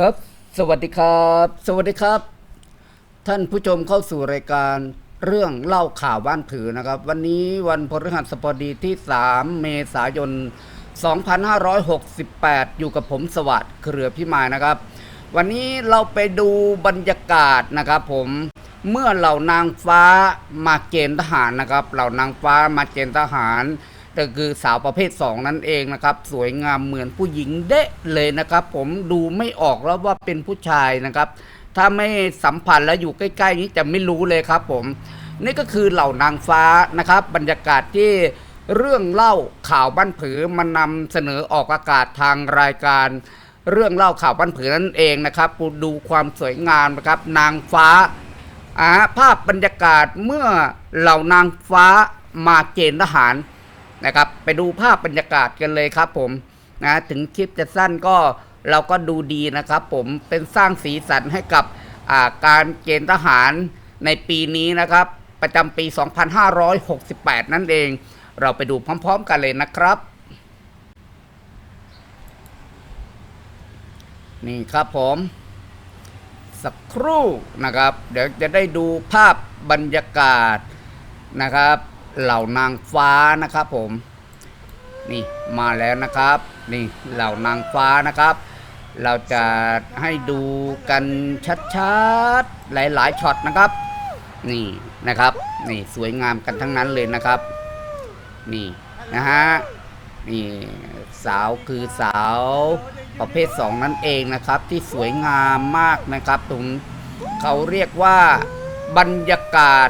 ครับ สวัสดีครับ สวัสดีครับ ท่านผู้ชมเข้าสู่รายการเรื่องเล่าข่าวบ้านผือนะครับ วันนี้วันพฤหัสบดีที่ 3 เมษายน 2568 อยู่กับผมสวัสดิ์เครือพิมายนะครับ วันนี้เราไปดูบรรยากาศนะครับผมเมื่อเหล่านางฟ้ามาเกณฑ์ทหารนะครับ เหล่านางฟ้ามาเกณฑ์ทหาร ก็คือสาวประเภท 2 นั่นเองนะครับ สวยงามเหมือนผู้หญิงเดะเลยนะครับ ผมดูไม่ออกแล้วว่าเป็นผู้ชายนะครับ ถ้าไม่สัมผัสแล้วอยู่ใกล้ ๆ นี้จะไม่รู้เลยครับผม นี่ก็คือเหล่านางฟ้านะครับ บรรยากาศที่เรื่องเล่าข่าวบ้านผือมานำเสนอออกอากาศทางรายการ เรื่องเล่าข่าวบ้านผือนั่นเองนะครับดูความสวยงามนะครับ นางฟ้าอ่าภาพบรรยากาศเมื่อเหล่านางฟ้ามาเกณฑ์ทหาร นะครับ ไปดูภาพบรรยากาศกันเลยครับผมนะถึงคลิปจะสั้นก็เราก็ดูดีนะครับ ผมเป็นสร้างสีสันให้กับการเกณฑ์ทหารในปีนี้นะครับ ประจำปี 2568 นั่นเอง เราไปดูพร้อม ๆ กันเลยนะครับ นี่ครับผมสักครู่นะครับ เดี๋ยวจะได้ดูภาพบรรยากาศนะครับ เหล่านางฟ้านะครับผม นี่มาแล้วนะครับ นี่เหล่านางฟ้านะครับ เราจะให้ดูกันชัดๆ หลายๆช็อตนะครับ นี่นะครับ นี่สวยงามกันทั้งนั้นเลยนะครับ นี่นะฮะ นี่สาวคือสาวประเภท 2 นั่นเองนะครับ ที่สวยงามมากนะครับตรงเขาเรียกว่าบรรยากาศ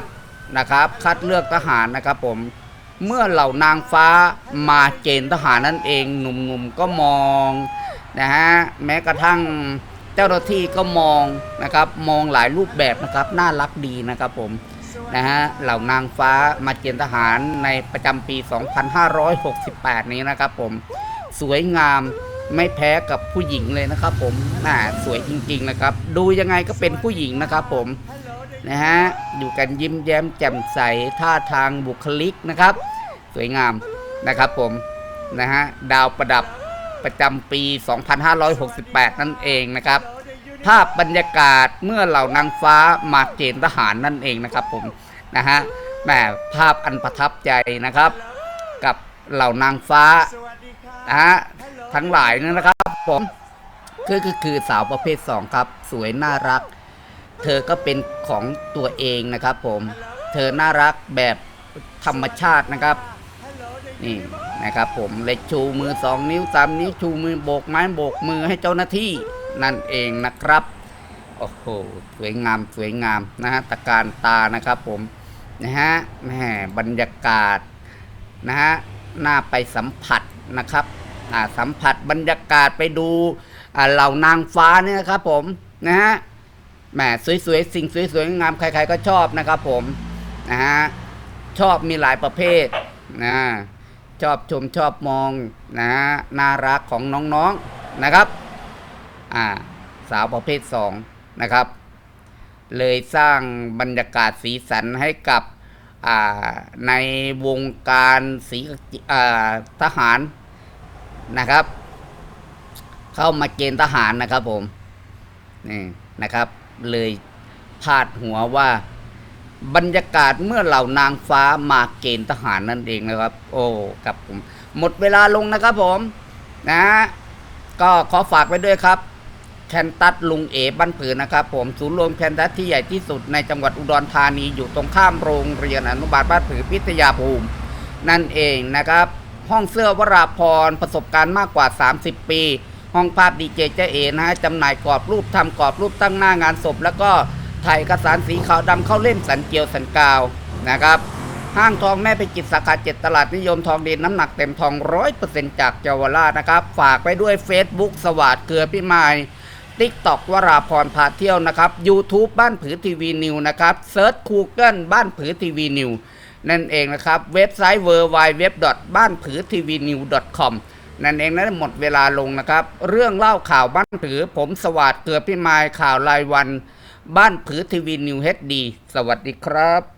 นะครับ คัดเลือกทหารนะครับผมเมื่อเหล่านางฟ้ามาเกณฑ์ทหารนั่นเองหนุ่มๆก็มองนะฮะแม้กระทั่งเจ้าหน้าที่ก็มองนะครับมองหลายรูปแบบนะครับน่ารักดีนะครับผมนะฮะเหล่านางฟ้ามาเกณฑ์ทหารในประจำปี 2568 นี้นะครับผมสวยงามไม่แพ้กับผู้หญิงเลยนะครับผมน่าสวยจริงๆนะครับ ดูยังไงก็เป็นผู้หญิงนะครับผม นะฮะอยู่กันยิ้มแย้มแจ่มใสท่าทางบุคลิกนะครับ สวยงามนะครับผมนะฮะดาวประดับประจำปี 2568 นั่นเองนะครับ ภาพบรรยากาศเมื่อเหล่านางฟ้ามาเกณฑ์ทหารนั่นเองนะครับผมนะฮะแหมภาพอันประทับใจนะครับ กับเหล่านางฟ้านะฮะทั้งหลายนะครับผมคือคือคือสาวประเภทสองครับ สวยน่ารัก เธอก็เป็นของตัวเองนะครับผม เธอน่ารักแบบธรรมชาตินะครับ นี่นะครับผมเลยชูมือสองนิ้วสามนิ้วชูมือโบกไม้โบกมือให้เจ้าหน้าที่นั่นเองนะครับ โอ้โห สวยงามสวยงามนะฮะตะการตานะครับผม นะฮะแหมบรรยากาศนะฮะน่าไปสัมผัสนะครับอ่าสัมผัสบรรยากาศไปดูเหล่านางฟ้าเนี่ยนะครับผมนะฮะ แหมสวยๆสิ่งสวยๆงามใครๆก็ชอบนะครับผมนะฮะชอบมีหลายประเภทนะชอบชมชอบมองนะฮะน่ารักของน้องๆนะครับอ่าสาวประเภทสองนะครับ เลยสร้างบรรยากาศสีสันให้กับอ่าในวงการสีอ่าทหารนะครับ เข้ามาเกณฑ์ทหารนะครับผมนี่นะครับ เลยพาดหัวว่าบรรยากาศเมื่อเหล่านางฟ้ามาเกณฑ์ทหารนั่นเองนะครับ โอ้ครับผม หมดเวลาลงนะครับผมนะก็ขอฝากไว้ด้วยครับ แคนตัสลุงเอบ้านผือนะครับ ผมศูนย์รวมแคนตัสที่ใหญ่ที่สุดในจังหวัดอุดรธานีอยู่ตรงข้ามโรงเรียนอนุบาลบ้านผือพิทยาภูมิ นั่นเองนะครับ ห้องเสื้อวราพรประสบการณ์มากกว่า 30 ปี ห้องภาพดีเจเจเอนะฮะจำหน่ายกรอบรูปทำกรอบรูปตั้งหน้างานศพ แล้วก็ถ่ายเอกสารสีขาวดำเข้าเล่มสันเกียวสันกาวนะครับห้างทองแม่ไปกิจสาขาเจ็ดตลาดนิยมทองดีน้ำหนักเต็มทองร้อยเปอร์เซ็นต์จากเยาวราชนะครับ ฝากไปด้วย Facebook สวัสดเกลือพิมายติ๊กตอกวราพรพาเที่ยวนะครับ YouTube บ้านผือทีวีนิวนะครับเซิร์ชคูเกิลบ้านผือทีวีนิวนั่นเองนะครับ เว็บไซต์ w w w บ้านผือทีวีนิว com นั่นเองนะหมดเวลาลงนะครับ เรื่องเล่าข่าวบ้านผือ ผมสวัสดเกือพิมายข่าวรายวัน บ้านผือทีวีนิวเฮดดี สวัสดีครับ